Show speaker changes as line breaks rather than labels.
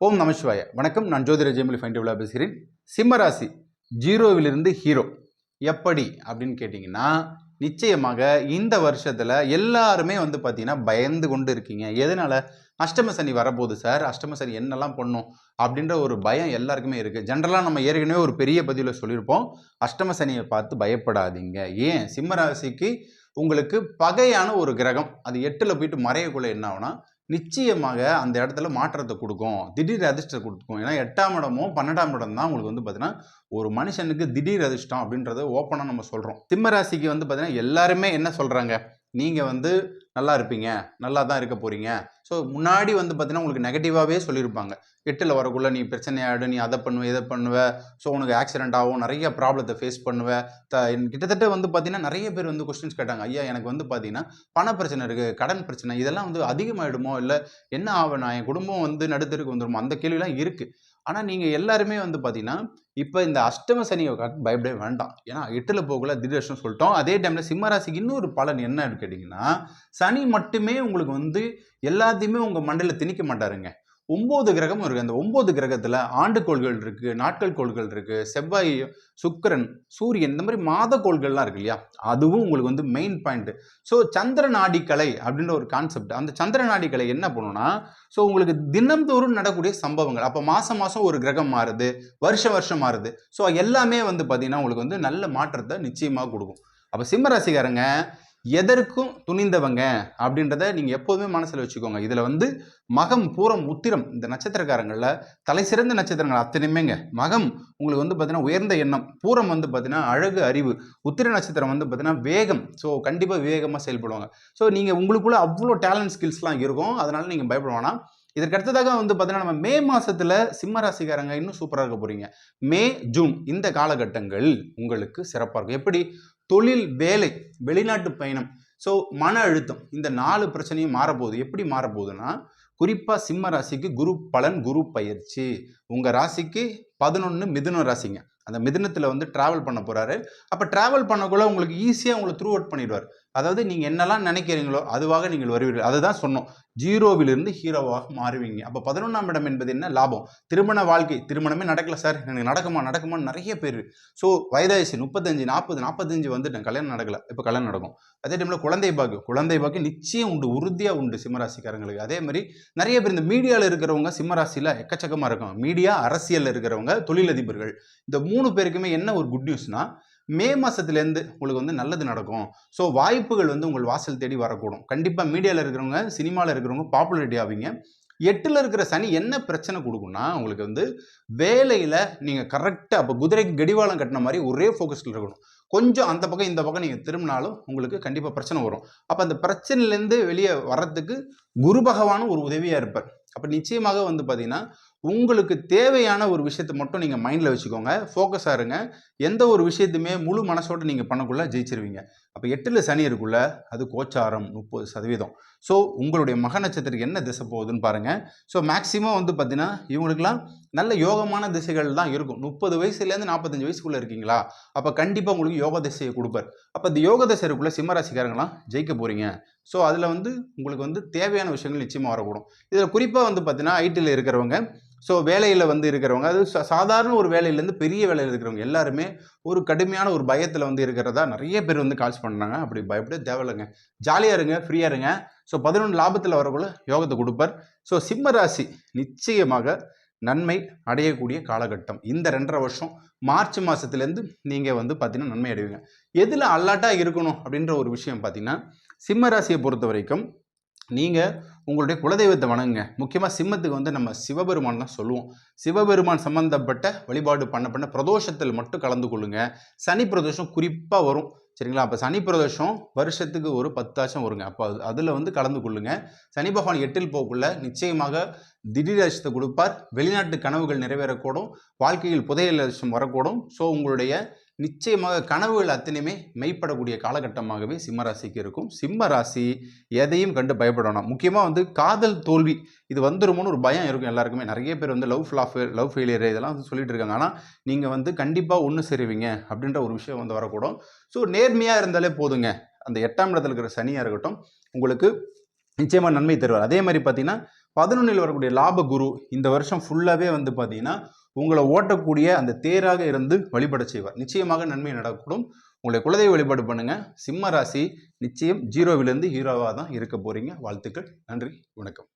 ஓம் நமசிவாய வணக்கம். நான் ஜோதிர ஜெயமொழி ஃபைண்ட் விழா பேசுகிறேன். சிம்மராசி ஜீரோவிலிருந்து ஹீரோ. எப்படி அப்படின்னு கேட்டிங்கன்னா நிச்சயமாக இந்த வருஷத்தில் எல்லாருமே வந்து பார்த்தீங்கன்னா பயந்து கொண்டு இருக்கீங்க. எதனால்? அஷ்டம சனி வரப்போகுது சார். அஷ்டம சனி என்னெல்லாம் பண்ணும் அப்படின்ற ஒரு பயம் எல்லாருக்குமே இருக்குது ஜென்ரலாக நம்ம ஏற்கனவே ஒரு பெரிய பதிவில் சொல்லியிருப்போம். அஷ்டம சனியை பார்த்து பயப்படாதீங்க. ஏன்? சிம்மராசிக்கு உங்களுக்கு பகையான ஒரு கிரகம். அது எட்டில் போயிட்டு மறையக்குள்ளே என்ன ஆகுனா நிச்சயமாக அந்த இடத்துல மாற்றத்தை கொடுக்கும். திடீர் அதிர்ஷ்டத்தை கொடுக்கும். ஏன்னா எட்டாம் இடமும் பன்னெண்டாம் இடம் தான் உங்களுக்கு வந்து பார்த்தீங்கன்னா ஒரு மனுஷனுக்கு திடீர் அதிர்ஷ்டம் அப்படின்றத ஓப்பனாக நம்ம சொல்கிறோம் திம்மராசிக்கு வந்து பார்த்தீங்கன்னா எல்லாருமே என்ன சொல்கிறாங்க நீங்கள் வந்து நல்லா இருப்பீங்க நல்லா தான் இருக்க போகிறீங்க ஸோ முன்னாடி வந்து பார்த்தீங்கன்னா உங்களுக்கு நெகட்டிவாகவே சொல்லியிருப்பாங்க எட்டில் வரக்குள்ள நீ பிரச்சனையாடு நீ அதை பண்ணுவ இதை பண்ணுவ. ஸோ உனக்கு ஆக்சிடென்ட் ஆகும் நிறைய ப்ராப்ளத்தை ஃபேஸ் பண்ணுவ. த கிட்டத்தட்ட வந்து பார்த்தீங்கன்னா நிறைய பேர் வந்து கொஸ்டின்ஸ் கேட்டாங்க. ஐயா எனக்கு வந்து பார்த்தீங்கன்னா பண பிரச்சனை இருக்குது கடன் பிரச்சனை இதெல்லாம் வந்து அதிகமாகிடுமோ இல்லை என்ன ஆகும்? நான் என் குடும்பம் வந்து நடுத்தருக்கு வந்துடுமோ அந்த கேள்விலாம் இருக்குது ஆனால் நீங்கள் எல்லாருமே வந்து பார்த்தீங்கன்னா இப்போ இந்த அஷ்டம சனியை காத்து பயப்படவே வேண்டாம். ஏன்னா எட்டில் போகல திடீர்னு சொல்லிட்டோம். அதே டைமில் சிம்மராசிக்கு இன்னொரு பலன் என்ன கேட்டிங்கன்னா சனி மட்டுமே உங்களுக்கு வந்து எல்லாத்தையுமே உங்கள் மண்டையில் திணிக்க மாட்டாருங்க. ஒம்பது கிரகமும் இருக்குது அந்த ஒம்பது கிரகத்தில் ஆண்டு கோள்கள் இருக்குது நாட்கள் கோள்கள் இருக்குது செவ்வாய் சுக்கிரன் சூரியன் இந்த மாதிரி மாத கோள்கள்லாம் இருக்கு இல்லையா? அதுவும் உங்களுக்கு வந்து மெயின் பாயிண்ட் ஸோ சந்திர நாடிக்கலை அப்படின்ற ஒரு கான்செப்ட் அந்த சந்திர நாடிக்கலை என்ன பண்ணுன்னா ஸோ உங்களுக்கு தினந்தோறும் நடக்கூடிய சம்பவங்கள். அப்போ மாதம் மாதம் ஒரு கிரகம் மாறுது வருஷம் வருஷம் மாறுது. ஸோ எல்லாமே வந்து பார்த்திங்கன்னா உங்களுக்கு வந்து நல்ல மாற்றத்தை நிச்சயமாக கொடுக்கும். அப்போ சிம்மராசிக்காரங்க எதற்கும் துணிந்தவங்க அப்படின்றத நீங்கள் எப்போதுமே மனசில் வச்சுக்கோங்க. இதில் வந்து மகம் பூரம் உத்திரம் இந்த நட்சத்திரக்காரங்களில் தலை சிறந்த நட்சத்திரங்கள் அத்தனையுமேங்க. மகம் உங்களுக்கு வந்து பார்த்தீங்கன்னா உயர்ந்த எண்ணம் பூரம் வந்து பார்த்தீங்கன்னா அழகு அறிவு உத்திர நட்சத்திரம் வந்து பார்த்தீங்கன்னா வேகம். ஸோ கண்டிப்பாக வேகமாக செயல்படுவாங்க. ஸோ நீங்கள் உங்களுக்குள்ள அவ்வளோ டேலண்ட் ஸ்கில்ஸ்லாம் இருக்கும். அதனால் நீங்கள் பயப்பட வேணாம். இதற்கு அடுத்ததாக வந்து பார்த்தீங்கன்னா நம்ம மே மாதத்தில் சிம்ம ராசிக்காரங்க இன்னும் சூப்பராக இருக்க போகிறீங்க மே ஜூன் இந்த காலகட்டங்கள் உங்களுக்கு சிறப்பாக இருக்கும். எப்படி? தொழில் வேலை வெளிநாட்டு பயணம். ஸோ மன அழுத்தம் இந்த நாலு பிரச்சனையும் மாறப்போகுது. எப்படி மாறப்போகுதுன்னா குறிப்பாக சிம்ம ராசிக்கு குரு பலன் குரு பயிற்சி. உங்கள் ராசிக்கு பதினொன்று மிதுன ராசிங்க. அந்த மிதினத்தில் வந்து ட்ராவல் பண்ண போகிறாரு அப்போ ட்ராவல் பண்ணக்குள்ளே உங்களுக்கு ஈஸியாக உங்களை த்ரூ அவுட் பண்ணிடுவார். அதாவது நீங்கள் என்னெல்லாம் நினைக்கிறீங்களோ அதுவாக நீங்கள் வருவீர்கள். அதை தான் சொன்னோம். ஜீரோவிலிருந்து ஹீரோவாக மாறுவீங்க. அப்போ பதினொன்றாம் இடம் என்பது என்ன? லாபம். திருமண வாழ்க்கை. திருமணமே நடக்கல சார் எனக்கு நடக்குமா? நடக்குமா நிறைய பேர். ஸோ வயதாயிடுச்சு. முப்பத்தஞ்சு நாற்பது நாற்பத்தஞ்சு வந்துட்டேன். கல்யாணம் நடக்கலை. இப்போ கல்யாணம் நடக்கும். அதே டைமில் குழந்தை பாக்கு குழந்தை பாக்கு நிச்சயம் உண்டு. உறுதியாக உண்டு சிம்மராசிக்காரங்களுக்கு. அதே மாதிரி நிறைய பேர் இந்த மீடியாவில் இருக்கிறவங்க சிம்மராசியில் எக்கச்சக்கமாக இருக்கும் மீடியா அரசியலில் இருக்கிறவங்க தொழிலதிபர்கள். இந்த மூணு பேருக்குமே என்ன ஒரு குட் நியூஸ்னா மே மாதத்துலேருந்து உங்களுக்கு வந்து நல்லது நடக்கும். ஸோ வாய்ப்புகள் வந்து உங்கள் வாசல் தேடி வரக்கூடும். கண்டிப்பாக மீடியாவில் இருக்கிறவங்க சினிமாவில் இருக்கிறவங்க பாப்புலரிட்டி ஆவீங்க. எட்டில் இருக்கிற சனி என்ன பிரச்சனை கொடுக்கும்னா உங்களுக்கு வந்து வேலையில் நீங்கள் கரெக்டாக அப்போ குதிரைக்கு கடிவாளம் கட்டின மாதிரி ஒரே ஃபோக்கஸில் இருக்கணும். கொஞ்சம் அந்த பக்கம் இந்த பக்கம் நீங்கள் திரும்பினாலும் உங்களுக்கு கண்டிப்பாக பிரச்சனை வரும். அப்போ அந்த பிரச்சனையிலேருந்து வெளியே வர்றதுக்கு குரு பகவானும் ஒரு உதவியாக இருப்பார். அப்போ நிச்சயமாக வந்து பார்த்தீங்கன்னா உங்களுக்கு தேவையான ஒரு விஷயத்தை மட்டும் நீங்கள் மைண்டில் வச்சுக்கோங்க. ஃபோக்கஸாக இருங்க. எந்த ஒரு விஷயத்தையுமே முழு மனசோடு நீங்கள் பண்ணக்குள்ளே ஜெயிச்சிருவீங்க. அப்போ எட்டில் சனி இருக்குள்ள அது கோச்சாரம் முப்பது சதவீதம். ஸோ உங்களுடைய மக நட்சத்திரத்துக்கு என்ன திசை போகுதுன்னு பாருங்கள் ஸோ மேக்ஸிமம் வந்து பார்த்தீங்கன்னா இவங்களுக்குலாம் நல்ல யோகமான திசைகள் தான் இருக்கும். முப்பது வயசுலேருந்து நாற்பத்தஞ்சு வயசுக்குள்ளே இருக்கீங்களா? அப்போ கண்டிப்பாக உங்களுக்கு யோக திசையை கொடுப்பார். அப்போ இந்த யோக திசை இருக்குள்ள சிம்மராசிக்காரங்களாம் ஜெயிக்க போகிறீங்க ஸோ அதில் வந்து உங்களுக்கு வந்து தேவையான விஷயங்கள் நிச்சயமாக வரக்கூடும். இதில் குறிப்பாக வந்து பார்த்தீங்கன்னா ஐடியில் இருக்கிறவங்க ஸோ வேலையில் வந்து இருக்கிறவங்க அது சாதாரண ஒரு வேலையிலேருந்து பெரிய வேலையில் இருக்கிறவங்க எல்லாருமே ஒரு கடுமையான ஒரு பயத்தில் வந்து இருக்கிறதா நிறைய பேர் வந்து கால்ஸ் பண்ணுறாங்க அப்படி பயப்பட தேவையில்லைங்க ஜாலியாக இருங்க ஃப்ரீயாக இருங்க. ஸோ பதினொன்று லாபத்தில் வரக்குள்ள யோகத்தை கொடுப்பார். ஸோ சிம்ம ராசி நிச்சயமாக நன்மை அடையக்கூடிய காலகட்டம். இந்த ரெண்டரை வருஷம் மார்ச் மாதத்துலேருந்து நீங்கள் வந்து பார்த்தீங்கன்னா நன்மை அடைவீங்க. எதில் அல்லாட்டாக இருக்கணும் அப்படின்ற ஒரு விஷயம் பார்த்தீங்கன்னா சிம்ம ராசியை பொறுத்த வரைக்கும் நீங்கள் உங்களுடைய குலதெய்வத்தை வணங்குங்க. முக்கியமாக சிம்மத்துக்கு வந்து நம்ம சிவபெருமான் தான் சொல்லுவோம். சிவபெருமான் சம்பந்தப்பட்ட வழிபாடு பண்ண பண்ண பிரதோஷத்தில் மட்டும் கலந்து கொள்ளுங்க. சனி பிரதோஷம் குறிப்பாக வரும். சரிங்களா? அப்போ சனி பிரதோஷம் வருஷத்துக்கு ஒரு பத்தாச்சும் வருங்க. அப்போ அது அதில் வந்து கலந்து கொள்ளுங்க. சனி பகவான் எட்டில் போக்குள்ள நிச்சயமாக திடீர் அதிர்ஷ்டத்தை கொடுப்பார். வெளிநாட்டு கனவுகள் நிறைவேறக்கூடும். வாழ்க்கையில் புதையல் அதிர்ஷ்டம் வரக்கூடும். ஸோ உங்களுடைய நிச்சயமாக கனவுகள் அத்தனையுமே மெய்ப்படக்கூடிய காலகட்டமாகவே சிம்ம ராசிக்கு இருக்கும். சிம்ம ராசி எதையும் கண்டு பயப்படணும் முக்கியமாக வந்து காதல் தோல்வி. இது வந்துருமோன்னு ஒரு பயம் இருக்கும் எல்லாருக்குமே. நிறைய பேர் வந்து லவ் ஃப்ளாஃப் லவ் ஃபெயிலியர் இதெல்லாம் வந்து சொல்லிட்டு இருக்காங்க. ஆனால் நீங்கள் வந்து கண்டிப்பாக ஒன்று சேருவீங்க அப்படின்ற ஒரு விஷயம் வந்து வரக்கூடும். ஸோ நேர்மையாக இருந்தாலே போதுங்க. அந்த எட்டாம் இடத்துல இருக்கிற சனியாக இருக்கட்டும் உங்களுக்கு நிச்சயமாக நன்மை தருவார். அதே மாதிரி பார்த்தீங்கன்னா பதினொன்றில் வரக்கூடிய லாப குரு இந்த வருஷம் ஃபுல்லாகவே வந்து பார்த்தீங்கன்னா உங்களை ஓட்டக்கூடிய அந்த தேராக இருந்து வழிபட செய்வார். நிச்சயமாக நன்மை நடக்கக்கூடும் உங்களை குலதெய்வ வழிபாடு பண்ணுங்க. சிம்ம ராசி நிச்சயம் ஜீரோவிலேருந்து ஹீரோவாக தான் இருக்க போறீங்க. வாழ்த்துக்கள். நன்றி. வணக்கம்.